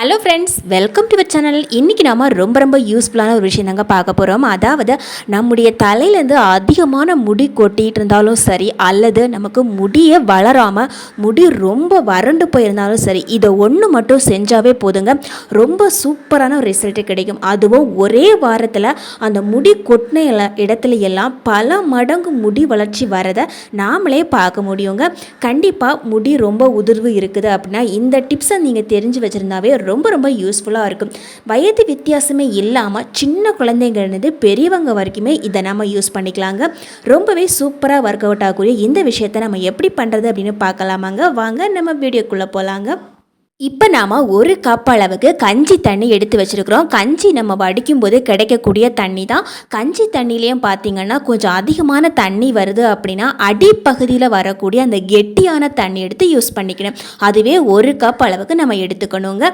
Hello friends welcome to channel இன்றைக்கி நம்ம ரொம்ப ரொம்ப யூஸ்ஃபுல்லான ஒரு விஷயம் தாங்க பார்க்க போகிறோம் அதாவது நம்முடைய தலையிலேருந்து அதிகமான முடி கொட்டிகிட்டு இருந்தாலும் சரி அல்லது நமக்கு முடியை வளராமல் முடி ரொம்ப வறண்டு போயிருந்தாலும் சரி இதை ஒன்று மட்டும் செஞ்சாவே போதுங்க. ரொம்ப சூப்பரான ஒரு ரிசல்ட்டு கிடைக்கும். அதுவும் ஒரே வாரத்தில் அந்த முடி கொட்டின எல்லாம் இடத்துல எல்லாம் பல மடங்கு முடி வளர்ச்சி வரதை நாமளே பார்க்க முடியுங்க. கண்டிப்பாக முடி ரொம்ப உதிர்வு இருக்குது அப்படின்னா இந்த டிப்ஸை நீங்கள் தெரிஞ்சு வச்சுருந்தாவே ரொம்ப ரொம்ப யூஸ்ஃபுல்லாக இருக்கும் வயது வித்தியாசமே இல்லாமல் சின்ன குழந்தைங்கள்லேருந்து பெரியவங்க வரைக்குமே இதை நம்ம யூஸ் பண்ணிக்கலாங்க. ரொம்பவே சூப்பராக ஒர்க் அவுட் ஆகக்கூடிய இந்த விஷயத்தை நம்ம எப்படி பண்ணுறது அப்படின்னு பார்க்கலாமாங்க. வாங்க நம்ம வீடியோக்குள்ளே போகலாங்க இப்போ நாம் ஒரு கப் அளவுக்கு கஞ்சி தண்ணி எடுத்து வச்சுருக்குறோம். கஞ்சி நம்ம வடிக்கும் போது கிடைக்கக்கூடிய தண்ணி தான். கஞ்சி தண்ணிலையும் பார்த்திங்கன்னா கொஞ்சம் அதிகமான தண்ணி வருது அப்படின்னா அடிப்பகுதியில் வரக்கூடிய அந்த கெட்டியான தண்ணி எடுத்து யூஸ் பண்ணிக்கணும். அதுவே ஒரு கப் அளவுக்கு நம்ம எடுத்துக்கணுங்க.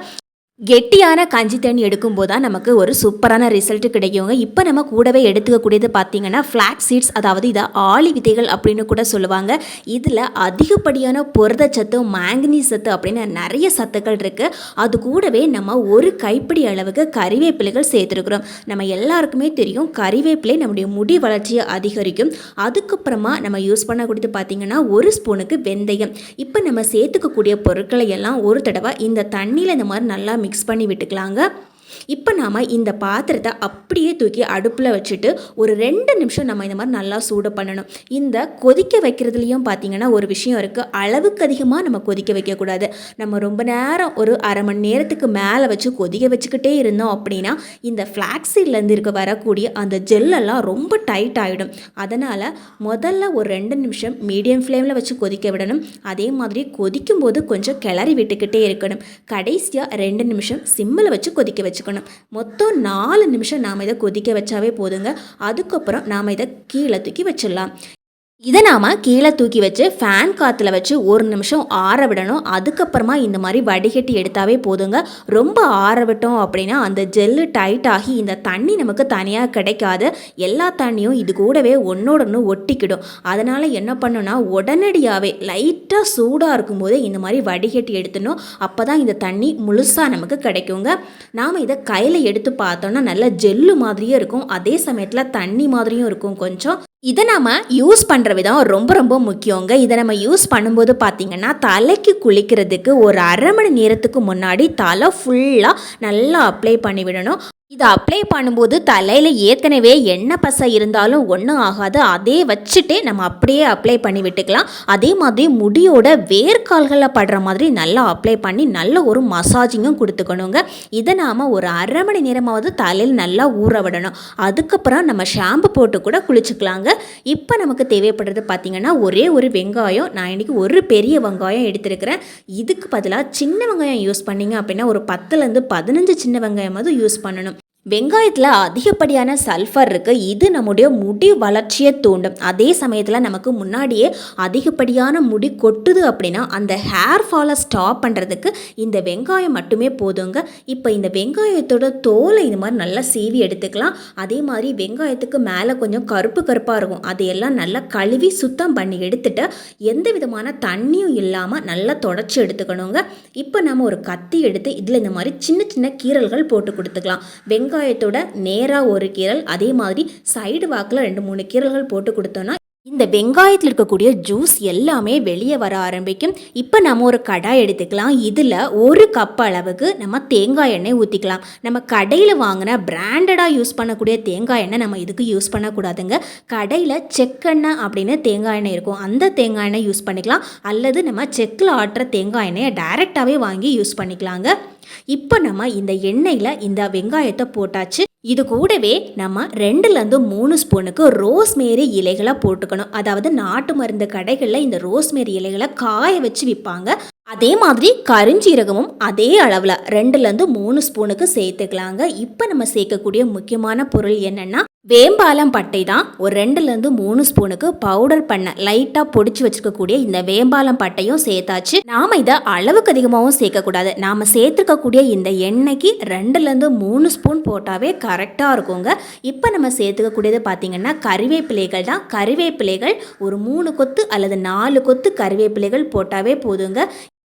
கெட்டியான கஞ்சி தண்ணி எடுக்கும்போது தான் நமக்கு ஒரு சூப்பரான ரிசல்ட் கிடைக்குங்க. இப்போ நம்ம கூடவே எடுத்துக்கக்கூடியது பார்த்தீங்கன்னா ஃப்ளாக் சீட்ஸ் அதாவது இதை ஆளி விதைகள் அப்படின்னு கூட சொல்லுவாங்க. இதில் அதிகப்படியான புரதச்சத்து மேங்கனீஸ் சத்து அப்படின்னு நிறைய சத்துக்கள் இருக்குது அது கூடவே நம்ம ஒரு கைப்பிடி அளவுக்கு கறிவேப்பிலைகள் சேர்த்துருக்குறோம். நம்ம எல்லாருக்குமே தெரியும் கறிவேப்பிலை நம்முடைய முடி வளர்ச்சியை அதிகரிக்கும். அதுக்கப்புறமா நம்ம யூஸ் பண்ணக்கூடியது பார்த்தீங்கன்னா ஒரு ஸ்பூனுக்கு வெந்தயம். இப்போ நம்ம சேர்த்துக்கக்கூடிய பொருட்களை எல்லாம் ஒரு தடவை இந்த தண்ணியில் இந்த மாதிரி நல்லா மிக்ஸ் பண்ணி விட்டுக்கலாங்க. இப்போ நாம் இந்த பாத்திரத்தை அப்படியே தூக்கி அடுப்பில் வச்சுட்டு ஒரு ரெண்டு நிமிஷம் நம்ம இந்த மாதிரி நல்லா சூடு பண்ணணும். இந்த கொதிக்க வைக்கிறதுலையும் பார்த்தீங்கன்னா ஒரு விஷயம் இருக்குது அளவுக்கு அதிகமாக நம்ம கொதிக்க வைக்கக்கூடாது. நம்ம ரொம்ப நேரம் ஒரு அரை மணி நேரத்துக்கு மேலே வச்சு கொதிக்க வச்சுக்கிட்டே இருந்தோம் அப்படின்னா இந்த ஃப்ளாக்ஸீட்லேருந்து இருக்க வரக்கூடிய அந்த ஜெல்லெல்லாம் ரொம்ப டைட் ஆகிடும் அதனால் முதல்ல ஒரு ரெண்டு நிமிஷம் மீடியம் ஃப்ளேமில் வச்சு கொதிக்க விடணும். அதே மாதிரி கொதிக்கும் போது கொஞ்சம் கிளறி விட்டுக்கிட்டே இருக்கணும். கடைசியாக ரெண்டு நிமிஷம் சிம்மில் வச்சு கொதிக்க வச்சு வச்சுக்கணும். மொத்தம் நாலு நிமிஷம் நாம் இதை கொதிக்க வச்சாவே போதுங்க. அதுக்கப்புறம் நாம் இதை கீழே தூக்கி வச்சிடலாம். இதை நாம் கீழே தூக்கி வச்சு ஃபேன் காற்றுல வச்சு ஒரு நிமிஷம் ஆற விடணும். அதுக்கப்புறமா இந்த மாதிரி வடிகட்டி எடுத்தாவே போதுங்க. ரொம்ப ஆற விட்டோம் அப்படின்னா அந்த ஜெல்லு டைட் ஆகி இந்த தண்ணி நமக்கு தனியாக கிடைக்காது. எல்லா தண்ணியும் இது கூடவே ஒன்னோட ஒன்று ஒட்டிக்கிடும். அதனால் என்ன பண்ணணும்னா உடனடியாகவே லைட்டாக சூடாக இருக்கும்போதே இந்த மாதிரி வடிகட்டி எடுத்துடணும். அப்போ தான் இந்த தண்ணி முழுசாக நமக்கு கிடைக்குங்க. நாம் இதை கையில் எடுத்து பார்த்தோன்னா நல்ல ஜெல்லு மாதிரியும் இருக்கும். அதே சமயத்தில் தண்ணி மாதிரியும் இருக்கும் கொஞ்சம். இதை நாம் யூஸ் பண்ணுற விதம் ரொம்ப ரொம்ப முக்கியங்க. இதை நம்ம யூஸ் பண்ணும்போது பார்த்திங்கன்னா தலைக்கு குளிக்கிறதுக்கு ஒரு அரை மணி நேரத்துக்கு முன்னாடி தலை ஃபுல்லாக நல்லா அப்ளை பண்ணி விடணும் இதை அப்ளை பண்ணும்போது தலையில் ஏற்கனவே எண்ணெய் பசை இருந்தாலும் ஒன்றும் ஆகாது. அதே வச்சுட்டே நம்ம அப்படியே அப்ளை பண்ணி விட்டுக்கலாம். அதே மாதிரி முடியோட வேர்க்கால்களில் படுற மாதிரி நல்லா அப்ளை பண்ணி நல்ல ஒரு மசாஜிங்கும் கொடுத்துக்கணுங்க. இதை நாம் ஒரு அரை மணி நேரமாவது தலையில் நல்லா ஊற விடணும். அதுக்கப்புறம் நம்ம ஷாம்பு போட்டு கூட குளிச்சுக்கலாங்க. இப்போ நமக்கு தேவைப்படுறது பார்த்திங்கன்னா ஒரே ஒரு வெங்காயம். நான் இன்றைக்கி ஒரு பெரிய வெங்காயம் எடுத்திருக்கிறேன். இதுக்கு பதிலாக சின்ன வெங்காயம் யூஸ் பண்ணிங்க அப்படின்னா ஒரு பத்துலேருந்து பதினஞ்சு சின்ன வெங்காயமாவது யூஸ் பண்ணணும். வெங்காயத்தில் அதிகப்படியான சல்ஃபர் இருக்குது இது நம்முடைய முடி வளர்ச்சியை தூண்டும். அதே சமயத்தில் நமக்கு முன்னாடியே அதிகப்படியான முடி கொட்டுது அப்படின்னா அந்த ஹேர் ஃபாலை ஸ்டாப் பண்ணுறதுக்கு இந்த வெங்காயம் மட்டுமே போதுங்க. இப்போ இந்த வெங்காயத்தோட தோலை இது மாதிரி நல்லா சீவி எடுத்துக்கலாம். அதே மாதிரி வெங்காயத்துக்கு மேலே கொஞ்சம் கருப்பு கருப்பாக இருக்கும். அதையெல்லாம் நல்லா கழுவி சுத்தம் பண்ணி எடுத்துட்டு எந்த விதமான தண்ணியும் இல்லாமல் நல்லா தொடச்சி எடுத்துக்கணுங்க. இப்போ நம்ம ஒரு கத்தி எடுத்து இதில் இந்த மாதிரி சின்ன சின்ன கீரல்கள் போட்டு கொடுத்துக்கலாம். வெங்காயத்தோட நேராக ஒரு கீரல் அதே மாதிரி சைடு வாக்கில் ரெண்டு மூணு கீரல்கள் போட்டு கொடுத்தோன்னா இந்த வெங்காயத்தில் இருக்கக்கூடிய ஜூஸ் எல்லாமே வெளியே வர ஆரம்பிக்கும். இப்போ நம்ம ஒரு கடாய் எடுத்துக்கலாம். இதில் ஒரு கப் அளவுக்கு நம்ம தேங்காய் எண்ணெய் ஊற்றிக்கலாம் நம்ம கடையில் வாங்கின பிராண்டடாக யூஸ் பண்ணக்கூடிய தேங்காய் எண்ணெய் நம்ம இதுக்கு யூஸ் பண்ணக்கூடாதுங்க. கடையில் செக்கெண்ணெய் அப்படின்னு தேங்காய் எண்ணெய் இருக்கும். அந்த தேங்காய் எண்ணெய் யூஸ் பண்ணிக்கலாம். அல்லது நம்ம செக்கில் ஆட்டுற தேங்காய் எண்ணெயை டைரெக்டாகவே வாங்கி யூஸ் பண்ணிக்கலாங்க. இப்போ நம்ம இந்த எண்ணெயில் இந்த வெங்காயத்தை போட்டாச்சு. இது கூடவே நம்ம ரெண்டுலேருந்து மூணு ஸ்பூனுக்கு ரோஸ்மேரி இலைகளை போட்டுக்கணும். அதாவது நாட்டு மருந்து கடைகளில் இந்த ரோஸ்மேரி இலைகளை காய வச்சு விற்பாங்க அதே மாதிரி கருஞ்சீரகமும் அதே அளவில் ரெண்டுலேருந்து மூணு ஸ்பூனுக்கு சேர்த்துக்கலாங்க. இப்போ நம்ம சேர்க்கக்கூடிய முக்கியமான பொருள் என்னென்னா வேம்பாலம் பட்டை தான் ஒரு ரெண்டுலேருந்து மூணு ஸ்பூனுக்கு பவுடர் பண்ண லைட்டாக பொடிச்சு வச்சுருக்கக்கூடிய இந்த வேம்பாலம் பட்டையும் சேர்த்தாச்சு. நாம் இதை அளவுக்கு அதிகமாகவும் சேர்க்கக்கூடாது. நாம் சேர்த்துக்கக்கூடிய இந்த எண்ணெய்க்கு ரெண்டுலேருந்து மூணு ஸ்பூன் போட்டாவே கரெக்டாக இருக்குங்க. இப்போ நம்ம சேர்த்துக்கக்கூடியது பார்த்திங்கன்னா கறிவேப்பிலைகள் தான். கறிவேப்பிலைகள் ஒரு மூணு கொத்து அல்லது நாலு கொத்து கறிவேப்பிலைகள் போட்டாவே போதுங்க.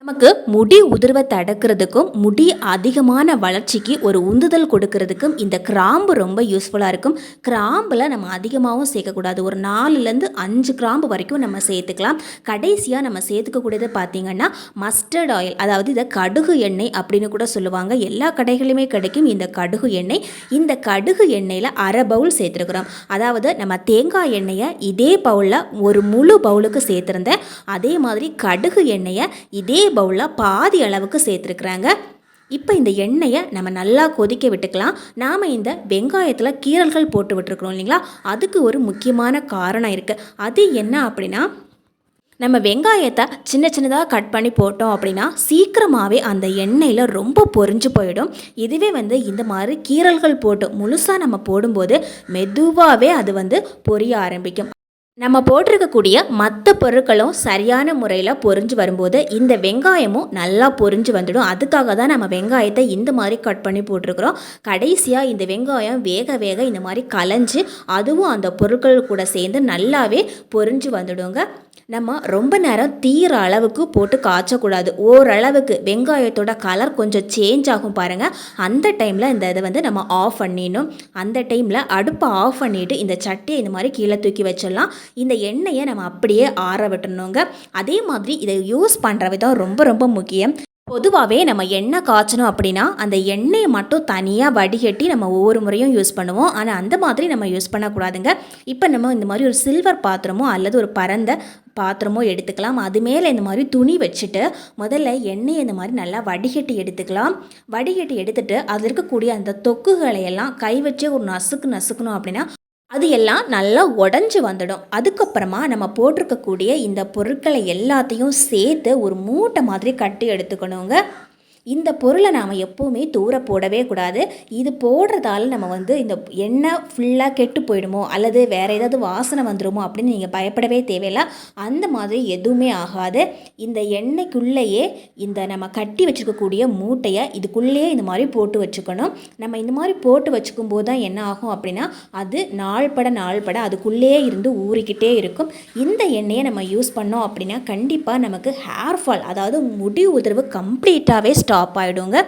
நமக்கு முடி உதிர்வை தடுக்கிறதுக்கும் முடி அதிகமான வளர்ச்சிக்கு ஒரு உந்துதல் கொடுக்கறதுக்கும் இந்த கிராம்பு ரொம்ப யூஸ்ஃபுல்லாக இருக்கும். கிராம்பில் நம்ம அதிகமாகவும் சேர்க்கக்கூடாது. ஒரு நாலுலேருந்து அஞ்சு கிராம்பு வரைக்கும் நம்ம சேர்த்துக்கலாம். கடைசியாக நம்ம சேர்த்துக்கக்கூடியது பார்த்திங்கன்னா மஸ்டர்ட் ஆயில் அதாவது இதை கடுகு எண்ணெய் அப்படின்னு கூட சொல்லுவாங்க. எல்லா கடைகளிலுமே கிடைக்கும் இந்த கடுகு எண்ணெய். இந்த கடுகு எண்ணெயில் அரை பவுல் சேர்த்துருக்குறோம். அதாவது நம்ம தேங்காய் எண்ணெயை இதே பவுலில் ஒரு முழு பவுலுக்கு சேர்த்துருந்தேன். அதே மாதிரி கடுகு எண்ணெயை இதே பவுலில் பாதி அளவுக்கு சேர்த்துருக்குறாங்க. இப்போ இந்த எண்ணெயை நம்ம நல்லா கொதிக்க விட்டுக்கலாம். நாம் இந்த வெங்காயத்தில் கீரல்கள் போட்டு விட்டுருக்குறோம் இல்லைங்களா? அதுக்கு ஒரு முக்கியமான காரணம் இருக்குது அது என்ன அப்படின்னா நம்ம வெங்காயத்தை சின்ன சின்னதாக கட் பண்ணி போட்டோம் அப்படின்னா சீக்கிரமாகவே அந்த எண்ணெயில் ரொம்ப பொரிஞ்சு போயிடும். இதுவே வந்து இந்த மாதிரி கீரல்கள் போட்டு முழுசாக நம்ம போடும்போது மெதுவாகவே அது வந்து பொரிய ஆரம்பிக்கும். நம்ம போட்டிருக்கக்கூடிய மற்ற பொருட்களும் சரியான முறையில் பொரிஞ்சு வரும்போது இந்த வெங்காயமும் நல்லா பொரிஞ்சு வந்துடும். அதுக்காக தான் நம்ம வெங்காயத்தை இந்த மாதிரி கட் பண்ணி போட்டிருக்கிறோம். கடைசியாக இந்த வெங்காயம் வேக வேக இந்த மாதிரி கலைஞ்சு அதுவும் அந்த பொருட்கள் கூட சேர்ந்து நல்லாவே பொரிஞ்சு வந்துடுங்க. நம்ம ரொம்ப நேரம் தீர அளவுக்கு போட்டு காய்ச்சக்கூடாது. ஓரளவுக்கு வெங்காயத்தோட கலர் கொஞ்சம் சேஞ்ச் ஆகும் பாருங்கள் அந்த டைமில் இந்த இதை வந்து நம்ம ஆஃப் பண்ணிடணும். அந்த டைமில் அடுப்பை ஆஃப் பண்ணிவிட்டு இந்த சட்டியை இந்த மாதிரி கீழே தூக்கி வச்சிடலாம். இந்த எண்ணெயை நம்ம அப்படியே ஆற விட்டுணுங்க. அதே மாதிரி இதை யூஸ் பண்ணுற விதம் ரொம்ப ரொம்ப முக்கியம். பொதுவாகவே நம்ம எண்ணெய் காய்ச்சணும் அப்படின்னா அந்த எண்ணெயை மட்டும் தனியாக வடிகட்டி நம்ம ஒவ்வொரு முறையும் யூஸ் பண்ணுவோம். ஆனால் அந்த மாதிரி நம்ம யூஸ் பண்ணக்கூடாதுங்க. இப்போ நம்ம இந்த மாதிரி ஒரு சில்வர் பாத்திரமோ அல்லது ஒரு பரந்த பாத்திரமோ எடுத்துக்கலாம். அது மேலே இந்த மாதிரி துணி வச்சுட்டு முதல்ல எண்ணெயை இந்த மாதிரி நல்லா வடிகட்டி எடுத்துக்கலாம். வடிகட்டி எடுத்துட்டு அதில் இருக்கக்கூடிய அந்த தொக்குகளை எல்லாம் கை வச்சு ஒரு நசுக்கு நசுக்கணும் அப்படின்னா அது எல்லாம் நல்லா உடஞ்சி வந்துடும். அதுக்கப்புறமா நம்ம போட்டிருக்கக்கூடிய இந்த பொருட்களை எல்லாத்தையும் சேர்த்து ஒரு மூட்டை மாதிரி கட்டி எடுத்துக்கணுங்க. இந்த பொருளை நாம் எப்போவுமே தூர போடவே கூடாது. இது போடுறதால நம்ம வந்து இந்த எண்ணெய் ஃபுல்லாக கெட்டு போயிடுமோ? அல்லது வேறு ஏதாவது வாசனை வந்துடுமோ அப்படின்னு நீங்கள் பயப்படவே தேவையில்லை. அந்த மாதிரி எதுவுமே ஆகாது. இந்த எண்ணெய்க்குள்ளேயே இந்த நம்ம கட்டி வச்சுருக்கக்கூடிய மூட்டையை இதுக்குள்ளேயே இந்த மாதிரி போட்டு வச்சுக்கணும். நம்ம இந்த மாதிரி போட்டு வச்சுக்கும் போது தான் என்ன ஆகும் அப்படின்னா அது நாள்பட நாள்பட அதுக்குள்ளேயே இருந்து ஊறிக்கிட்டே இருக்கும். இந்த எண்ணெயை நம்ம யூஸ் பண்ணோம் அப்படின்னா கண்டிப்பாக நமக்கு ஹேர் ஃபால் அதாவது முடி உதர்வு கம்ப்ளீட்டாகவே ஸ்டாப் ஸ்டாப் ஆகிடுங்க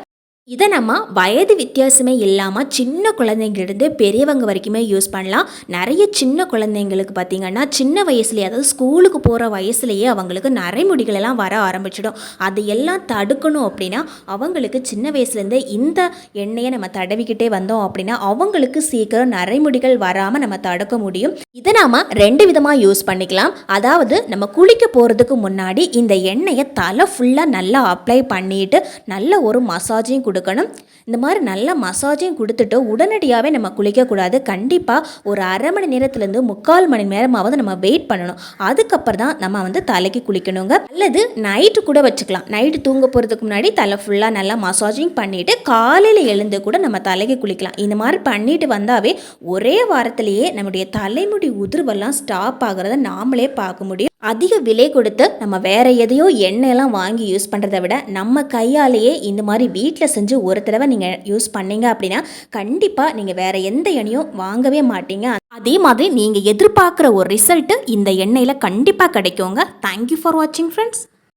இதை நம்ம வயது வித்தியாசமே இல்லாமல் சின்ன குழந்தைங்களிருந்து பெரியவங்க வரைக்குமே யூஸ் பண்ணலாம். நிறைய சின்ன குழந்தைங்களுக்கு பார்த்திங்கன்னா சின்ன வயசுலேயே அதாவது ஸ்கூலுக்கு போகிற வயசுலேயே அவங்களுக்கு நரைமுடிகள் எல்லாம் வர ஆரம்பிச்சிடும். அது எல்லாம் தடுக்கணும் அப்படின்னா அவங்களுக்கு சின்ன வயசுலேருந்தே இந்த எண்ணெயை நம்ம தடவிக்கிட்டே வந்தோம் அப்படின்னா அவங்களுக்கு சீக்கிரம் நரைமுடிகள் வராமல் நம்ம தடுக்க முடியும். இதை நாம் ரெண்டு விதமாக யூஸ் பண்ணிக்கலாம். அதாவது நம்ம குளிக்க போகிறதுக்கு முன்னாடி இந்த எண்ணெயை தலை ஃபுல்லாக நல்லா அப்ளை பண்ணிட்டு நல்ல ஒரு மசாஜையும் கொடுக்கணும். இந்த மாதிரி நல்ல மசாஜையும் கொடுத்துட்டு உடனடியாகவே நம்ம குளிக்கக்கூடாது. கண்டிப்பாக ஒரு அரை மணி நேரத்துலேருந்து முக்கால் மணி நேரமாவது நம்ம வெயிட் பண்ணணும். அதுக்கப்புறம் தான் நம்ம வந்து தலைக்கு குளிக்கணுங்க. அல்லது நைட்டு கூட வச்சுக்கலாம். நைட்டு தூங்க போகிறதுக்கு முன்னாடி தலை ஃபுல்லாக நல்லா மசாஜிங் பண்ணிவிட்டு காலையில் எழுந்து கூட நம்ம தலைக்கு குளிக்கலாம். இந்த மாதிரி பண்ணிட்டு வந்தாவே ஒரே வாரத்திலேயே நம்முடைய தலைமுடி உதிர்வெல்லாம் ஸ்டாப் ஆகிறத நாமளே பார்க்க முடியும். அதிக விலை கொடுத்து நம்ம வேற எதையோ எண்ணெயெல்லாம் வாங்கி யூஸ் பண்ணுறதை விட நம்ம கையாலேயே இந்த மாதிரி வீட்டில் செஞ்சு ஒரு தடவை நீங்கள் யூஸ் பண்ணீங்க அப்படின்னா கண்டிப்பாக நீங்கள் வேற எந்த எண்ணெயும் வாங்கவே மாட்டீங்க. அதே மாதிரி நீங்கள் எதிர்பார்க்குற ஒரு ரிசல்ட்டு இந்த எண்ணெயில் கண்டிப்பாக கிடைக்குங்க. தேங்க்யூ ஃபார் வாட்சிங் ஃப்ரெண்ட்ஸ்